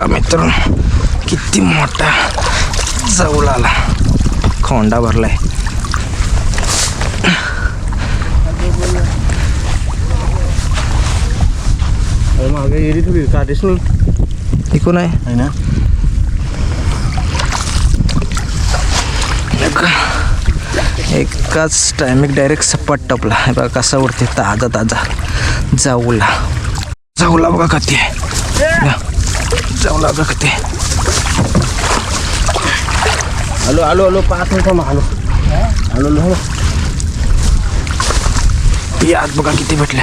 मित्रांनो किती मोठा जवळ आला खोंडा भरलाय. मागे एरी थोडी काढेस नाही. इकून आहे? आहे ना? एक- एकाच टायमिंग डायरेक्ट सपाट टपला. हे बघा कसा उडते ताजा ताजा. जाऊला जाऊला बघा कधी आहे. या. जाऊला बघा कधी आहे. आलो आलो आलो पाच मिनिटं मग आलो आलो आलो या आज बघा किती भेटले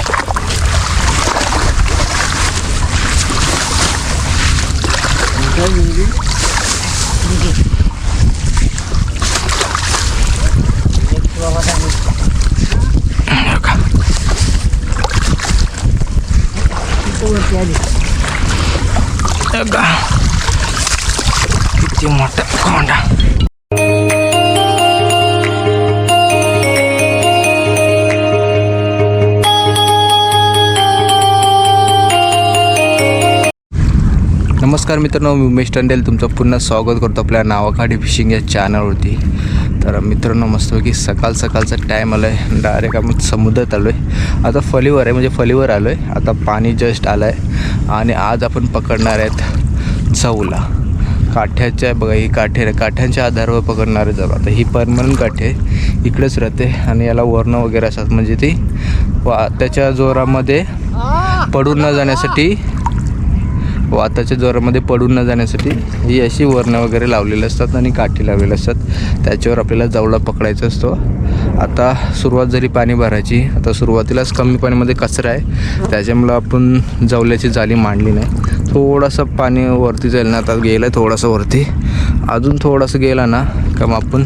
बघा. बघा. किती मोठा नमस्कार मित्रांनो मी उमेश टंडेल. तुमचं पुन्हा स्वागत करतो आपल्या नावाखाडी फिशिंग या चॅनलवरती तर मित्रांनो मस्तपैकी सकाळ सकाळचा टाईम आलं आहे डायरेक्ट आपण समुद्रात आलो आहे आता फलीवर आहे म्हणजे फलीवर आलो आहे आता पाणी जस्ट आलं आहे आणि आज आपण पकडणार आहेत जाऊला काठ्याच्या बघा ही काठे काठ्यांच्या आधारावर पकडणारे जाऊ आता ही परमनंट काठे इकडेच राहते. आणि याला वर्ण वगैरे असतात. म्हणजे ती वा त्याच्या जोरामध्ये पडून न जाण्यासाठी वाताच्या जोरामध्ये पडून न जाण्यासाठी ही अशी वरणं वगैरे लावलेली असतात आणि काठी लावलेली असतात. त्याच्यावर आपल्याला जावळा पकडायचा असतो. आता सुरुवात जरी पाणी भरायची आता सुरुवातीलाच कमी पाण्यामध्ये कचरा आहे. त्याच्यामुळं आपण जावल्याची जाळी मांडली नाही. थोडासा पाणी वरती जाईल ना आता गेलं आहे वरती. अजून थोडासा गेला ना का मग आपण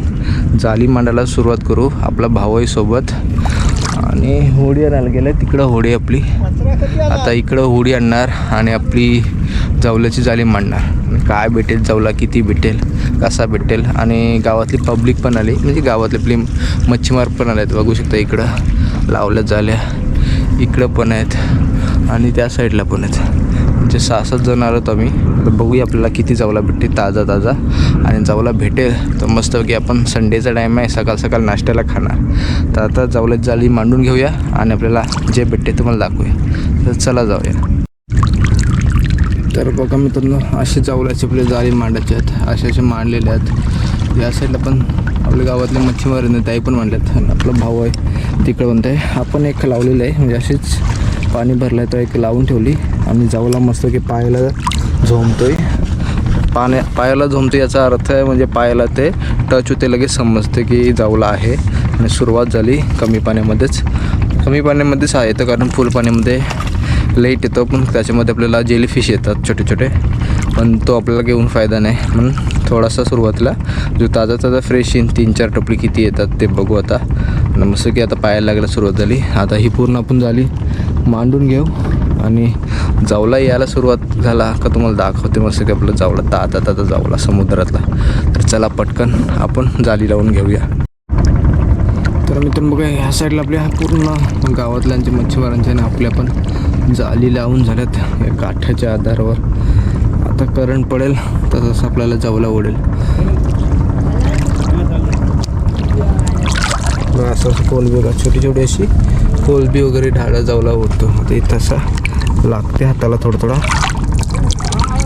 जाळी मांडायला सुरुवात करू आपला भाऊही सोबत. आणि होडी आणायला गेलं तिकडं होडी आपली. आता इकडं होडी आणणार आणि आपली जवल्याची जाळी मांडणार काय भेटेल जवला किती भेटेल कसा भेटेल? आणि गावातली पब्लिक पण आली. म्हणजे गावातले आपली मच्छीमार पण आले आहेत बघू शकता इकडं लावल्या जाल्या. इकडं पण आहेत. आणि त्या साईडला पण आहेत. म्हणजे सहा सात जण आलो आम्ही. तर बघूया आपल्याला किती जावला भेटते ताजा ताजा. आणि जावला भेटेल तर मस्त की आपण संडेचा टाईम आहे. सकाळ सकाळ नाश्त्याला खाणार. तर आता जावल्यात जाळी मांडून घेऊया आणि आपल्याला जे भेटते तुम्हाला दाखवूया. तर चला जाऊया. तर बघा मित्रांनो असे जावल्याचे आपले जाळी मांडायचे आहेत असे असे मांडलेले आहेत. या साईडला पण आपल्या गावातले मच्छीमार आहेत त्याही पण मांडल्यात आणि आपला भाऊ आहे तिकडं म्हणत आहे आपण एक लावलेलं आहे म्हणजे असेच पाणी भरलं आहे तर एक लावून ठेवली. आणि जाऊला मस्त की पायाला झोमतोय. पाण्या पायाला झोमतो याचा अर्थ आहे म्हणजे पायाला ते टच होते लगेच समजते की जाऊला आहे. आणि सुरुवात झाली कमी पाण्यामध्येच. कमी पाण्यामध्येच आहे तर कारण फुल पाण्यामध्ये लाइट येतो पण त्याच्यामध्ये आपल्याला जेलीफिश येतात छोटे छोटे. पण तो आपल्याला घेऊन फायदा नाही. म्हणून थोडासा सुरुवातीला जो ताजा ताजा फ्रेश येईन तीन चार टपली किती येतात ते बघू आता. आणि मस्त की आता पायाला लागायला सुरुवात झाली आता ही पूर्ण आपण झाली. मांडून घेऊ. आणि जावला यायला सुरुवात झाला का तुम्हाला दाखवते मस्त की आपलं जावला ताजा ताजा जावला समुद्रातला. तर चला पटकन आपण जाली लावून घेऊया. तर मित्रांनो बघा ह्या साईडला आपल्या पूर्ण गावातल्यांचे मच्छीमारांचे आणि आपल्या पण जाली लावून झाल्यात या काठ्याच्या आधारावर. आता करंट पडेल तसंच आपल्याला जावला ओढेल असं कोलबी बघा छोटी छोटी अशी कोलबी वगैरे ढाळा जावला ओढतो आता तसा लागते हाताला थोडा थोडा.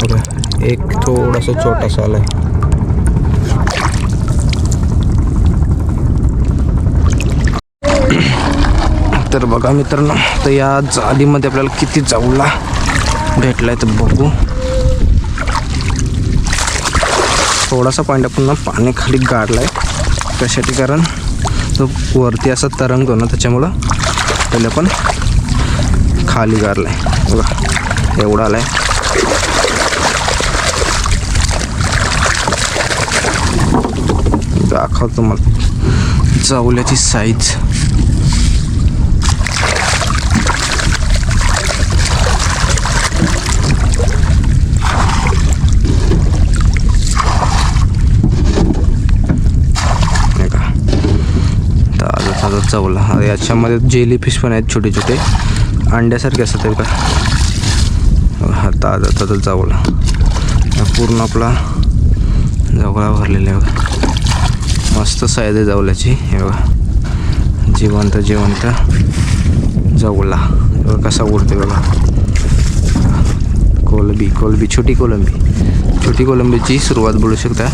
बघा एक थोडासा छोटासा आला आहे तर बघा मित्रांनो तर या जालीमध्ये आपल्याला किती जाऊला भेटलाय तर बघू. थोडासा पाणी आपण ना पाणी खाली गाडलाय. त्यासाठी कारण तो वरती असा तरंगतो ना त्याच्यामुळं पहिले पण खाली गाडलाय. बघा एवढा आलाय. दाखवतो मला जावल्याची साईज नाही का ताजा ताजा चवला. हा, याच्यामध्ये जेली फिश पण आहेत छोटे छोटे अंड्यासारखे असतात का हा ताजा ताजा चवला. पूर्ण आपला जवळा भरलेला आहे बघा. मस्त साईज आहे जवल्याची. हे बघा. जिवंत जिवंत जवला. बघा कसा उडते बघा. कोलंबी कोलंबी छोटी कोलंबी. छोटी कोलंबीची सुरुवात बोलू शकता.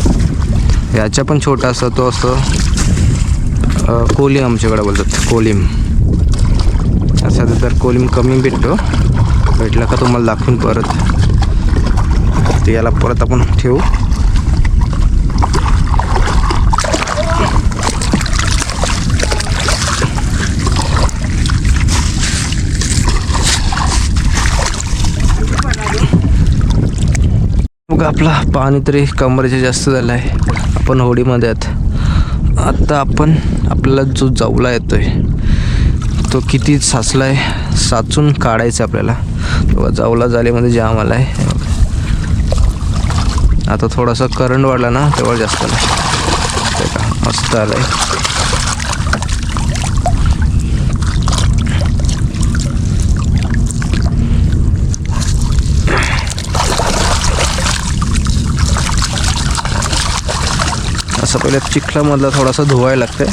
याच्या पण छोटा असतो तो असतो कोलिम आमच्याकडे बोलतात. कोलिम. असा तर कोलिम कमी भेटतो भेटला का तुम्हाला दाखवून परत. ते याला परत आपण ठेवू. मग आपला पाणी तरी कमरेचे जास्त झालं आहे आपण होडीमध्ये आहेत. आत्ता आपण आपल्याला जो जावला आहे तो किती साचला आहे साचून काढायचा आपल्याला. तेव्हा जावला जालीमध्ये जाम आला आहे आता थोडासा करंट वाढला ना तेव्हा जास्त आला का मस्त आला आहे थोडासा पहिल्या चिखलामधला थोडासा धुवायला लागते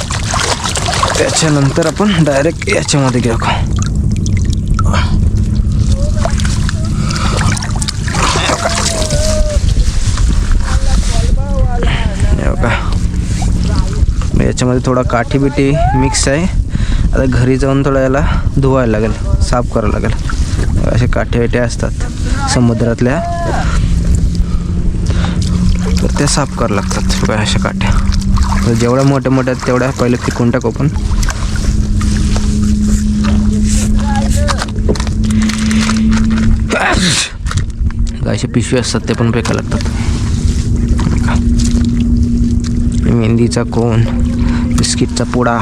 त्याच्यानंतर आपण डायरेक्ट याच्यामध्ये घेऊ का? याच्यामध्ये थोडा काठी बिटी मिक्स आहे. आता घरी जाऊन थोडा याला धुवायला लागेल साफ करावं लागेल. असे काठे बिटे असतात समुद्रातल्या. तर त्या साफ करावं लागतात. बघा अशा तर जेवढ्या मोठ्या मोठ्या तेवढ्या पहिले पिकून टाकू आपण. असे पिशवी असतात ते पण फेका लागतात. मेहंदीचा कोण बिस्किटचा पुडा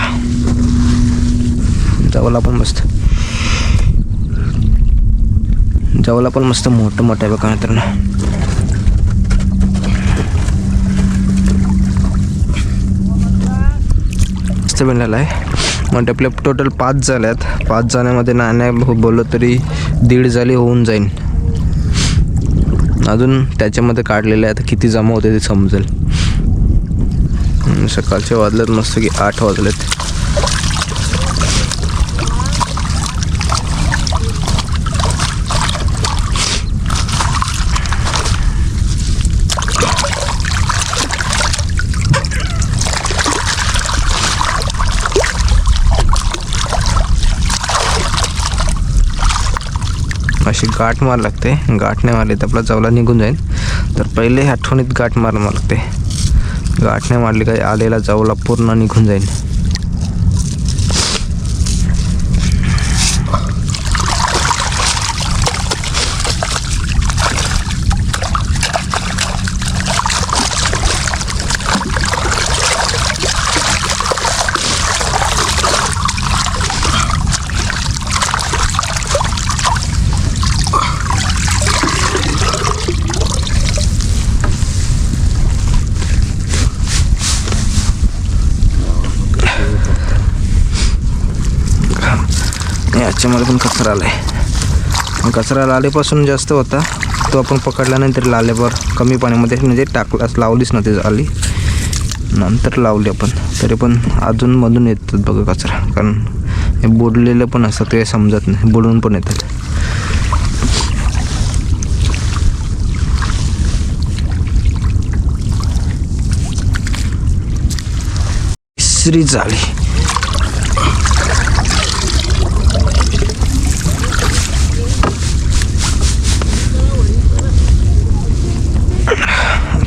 जवला पण मस्त. जवला पण मस्त मोठं मोठं आहे बघा मित्रांनो. मस्त बनलेला आहे. म्हणजे आपल्या टोटल पाच झाल्यात पाच जाण्यामध्ये नाण्या बोललो तरी दीड झाली होऊन जाईल अजून त्याच्यामध्ये काढलेले आता किती जमा होते ते समजेल. सकाळचे वाजलेत मस्त की आठ वाजलेत. अशी गाठ मार लागते. गाठ नाही मारली तर आपला जवला निघून जाईल. तर पहिले आठवणीत गाठ मार मार लागते. गाठ नाही मारली काय आलेला जवला पूर्ण निघून जाईल. त्याच्यामध्ये पण कचरा आला आहे कचरा लालेपासून जास्त होता. तो आपण पकडल्यानंतर लालेवर कमी पाण्यामध्ये म्हणजे टाकला लावलीच ना ते आली नंतर लावली आपण. तरी पण अजूनमधून येतात बघा कचरा. कारण हे बुडलेलं पण असतं ते समजत नाही. बुडून पण येतात. तिसरी झाली.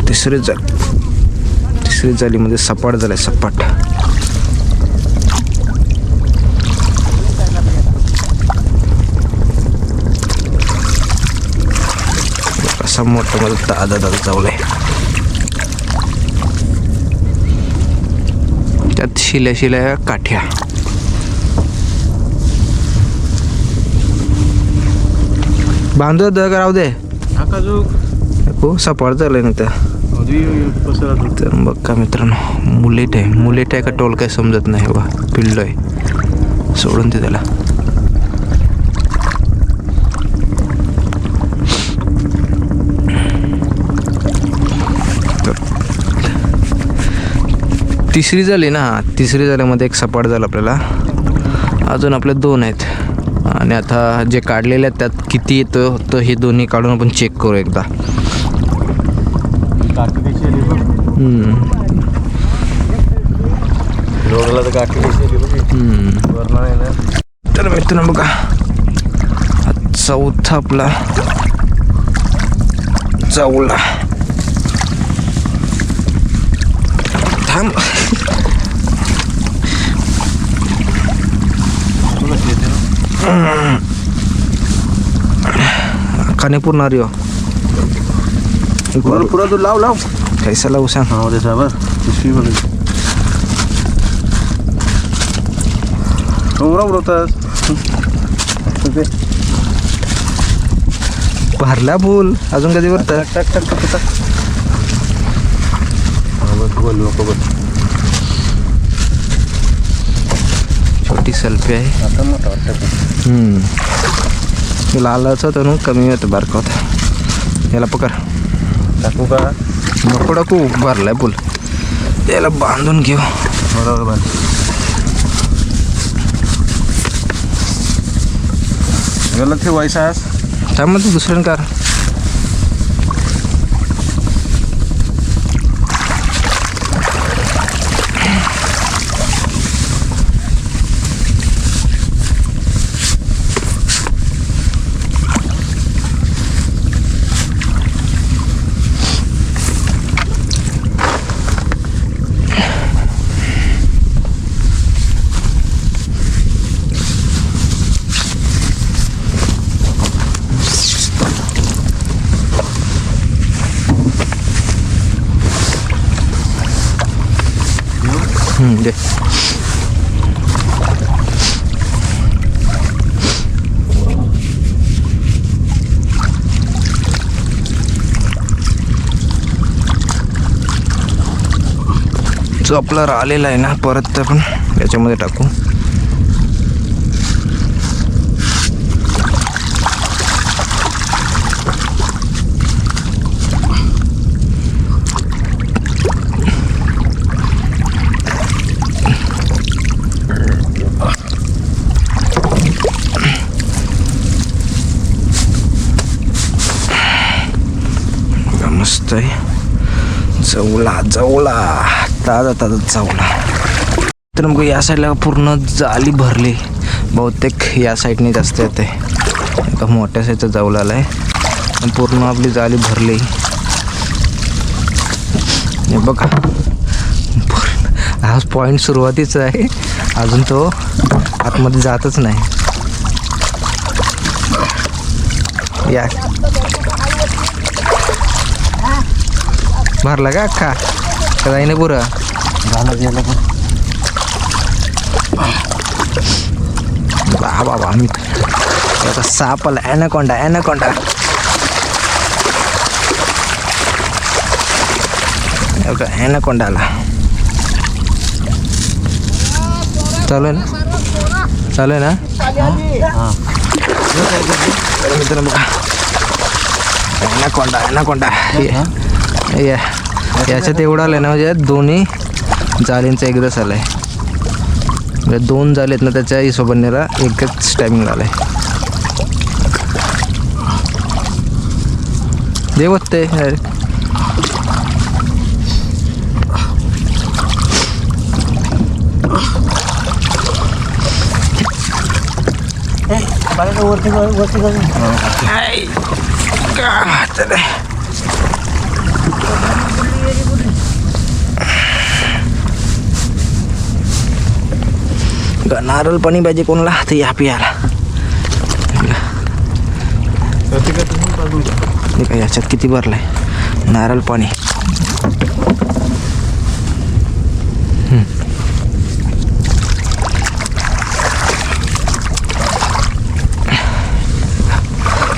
तिसरी जाल. तिसरी जालीमध्ये सपाट झालाय सपाट. कसा मोठा माझा दादा दादा चावलाय त्यात शिल्या शिल्या काठ्या. बांधव दग राहू दे. हो सपाट झालंय ना त्या बघ का मित्रांनो मुलेट आहे. मुलेट आहे का टोल काय समजत नाही बा पिल्लो आहे. सोडून दे त्याला. तिसरी झाली ना? तिसरी झाल्यामध्ये एक सपाट झाला आपल्याला. अजून आपले दोन आहेत. आणि आता जे काढलेले आहेत त्यात किती येतो तर हे दोन्ही काढून आपण चेक करू एकदा. गाठी कशी आली बघ. रोडला तर गाठी कशी आली बघ. वरनं आहे ना. तर मित्रांनो बघा हा चौथा आपला चावला थांब. खाणे पूर्ण आर्यो पुरा पुरा तू लाव लाव कैसा लावू सांग हा त्याचा बरं पिशवी बघ उमरा उडवतास ते भरला फुल अजून कधी भरत टक टक टक टक टक हा बस बोल नको बस छोटी सेल्फी आहे आता मोठा वाटतं हम्म. लालाचं होतं ना कमी होतं बारका होता याला पकड टाकू का नको टाकू भरलाय पूल याला बांधून घेऊ. बरोबर बांध गेला ते त्यामुळे तू दुसऱ्यानं कार हम्म, दे जो आपला राहिलेला आहे ना परत तर आपण याच्यामध्ये टाकू. बघा, मस्त आहे. जवला जवला ताजा ताजा चावला तर मग या साईडला पूर्ण जाली भरली. बहुतेक या साईडने जास्त येते. एका मोठ्या साईडचा जवला आला आहे पूर्ण आपली जाली भरली. हे बघा. हा पॉईंट सुरुवातीचा आहे. अजून तो आतमध्ये जातच नाही. या. भरला का अख्खा? का जाईने पुरा? झालं गेलं पण बा बाबा मी आता साप आला ॲनाकोंडा ॲनाकोंडा. ॲनाकोंडा आला चालू ना? चालू आहे ना? हां. मित्र बघा. Anaconda anaconda. ये- याच्यात एवढं आलं ना म्हणजे दोन्ही जालींचं एकदाच आलं आहे म्हणजे दोन झालेत ना त्याच्या हिशोबानेला एकच टायमिंग आलं आहे देवत ते वरती वरती नारळ पाणी पाहिजे कोणाला तर या पियाला का काय याच्यात किती भरलाय नारळ पाणी.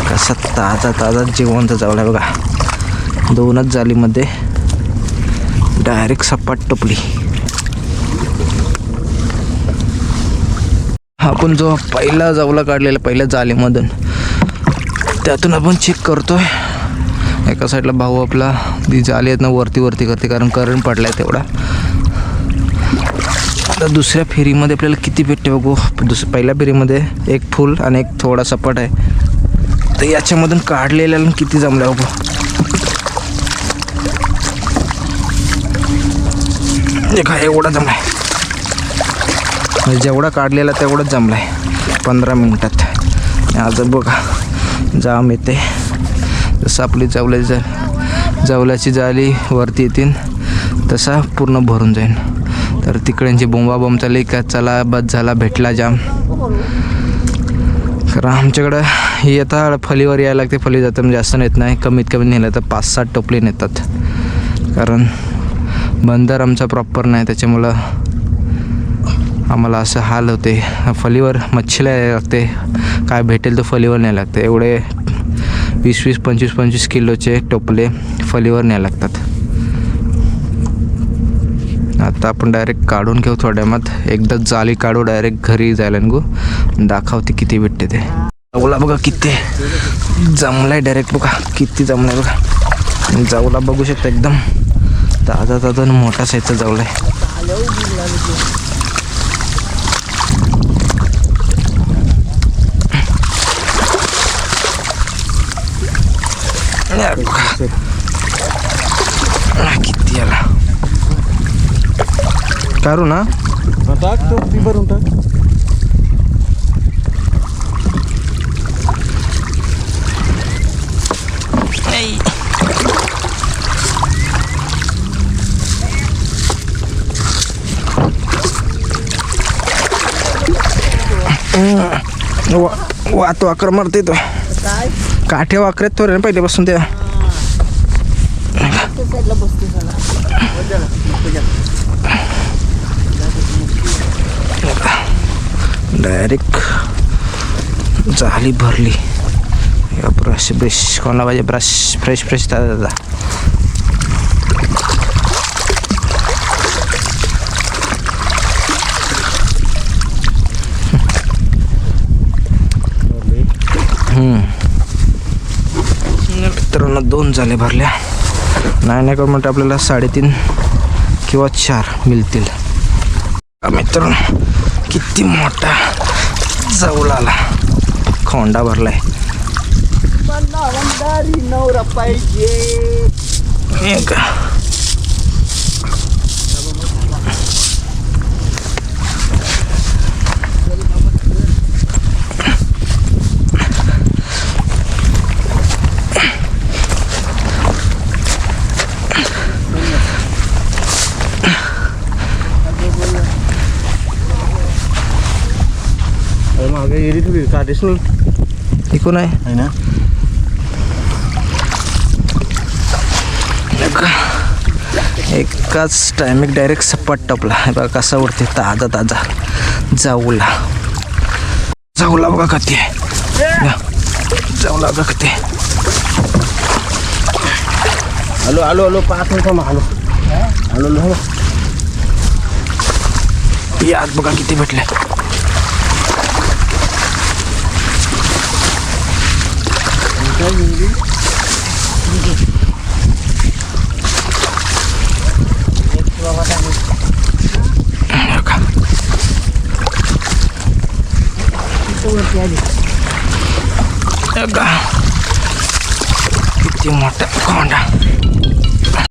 कसा ताजा ताजा जिवंत चावला बघा दोनच जालीमध्ये डायरेक्ट सपाट टपली आपण जो पहिला जावला काढलेला पहिल्या जालीमधून त्यातून आपण चेक करतोय. एका साईडला भाऊ आपला ती जाली आहेत ना वरती वरती करते कारण करंट पडलाय तेवढा. आता दुसऱ्या फेरीमध्ये आपल्याला किती भेटते बघू? दुस पहिल्या फेरीमध्ये एक फुल आणि एक थोडा सपाट आहे. तर याच्यामधून काढलेल्याला किती जमल्या बघू? एक हा एवढा जमलाय. म्हणजे जेवढा काढलेला तेवढाच जमलाय. पंधरा मिनटात. आज बघा जाम येते. जसं आपली जवल्या जा जवल्याची जाळी वरती येतील तसा पूर्ण भरून जाईल तर तिकड्यांची बोंबाबोंब चालली का चला बस झाला भेटला जाम. कारण आमच्याकडं ही आता फलीवर यायला लागते फली जातं म्हणजे जास्त नेत नाही. कमीत कमी नेलं तर पाच सात टोपली नेतात. कारण बंदर आमचा प्रॉपर नाही त्याच्यामुळं आम्हाला असं हाल होते. फलीवर मच्छीला यायला लागते. काय भेटेल तो फलीवर न्यायला लागते. एवढे वीस वीस पंचवीस पंचवीस किलोचे टोपले फलीवर न्यायला लागतात. आता आपण डायरेक्ट काढून घेऊ थोड्या मत एकदा जाली काढू डायरेक्ट घरी जायला निघू. दाखवते किती भेटते ते. जाऊला बघा किती. जमलाय डायरेक्ट बघा. किती जमलाय बघा. जाऊला बघू शकता एकदम. ताजा ताजा मोठा साईजचा जाऊलाय. या बघा. आ, किती आला काढू ना टाक तो ती भरून टाक वा वात वाकर मारते तो काठे वाकऱ्यात थोडे ना पहिल्यापासून त्या डायरेक्ट झाली भरली. ब्रश ब्रश कोणाला पाहिजे ब्रश फ्रेश फ्रेश दादा दादा मित्रांनो दोन झाले भरल्या. नाही नाही करून म्हणते आपल्याला साडेतीन किंवा चार मिळतील. मित्रांनो किती मोठा जाऊला आला खोंडा भरलाय. नवरा पाहिजे. हे का मागे तुझी ट्रॅडिशनल इकून आहे. आहे ना? एकाच टायमिंग डायरेक्ट सपाट टपला. बघा कसा उडते. ताजा ताजा. जाऊला. जाऊला बघा कधी जाऊला बघा कधी हॅलो हॅलो हॅलो पाच मिनिटं मग? हॅलो. Hello hello. यात बघा किती भेटले. बघा. बघा. किती मोठा खोंडा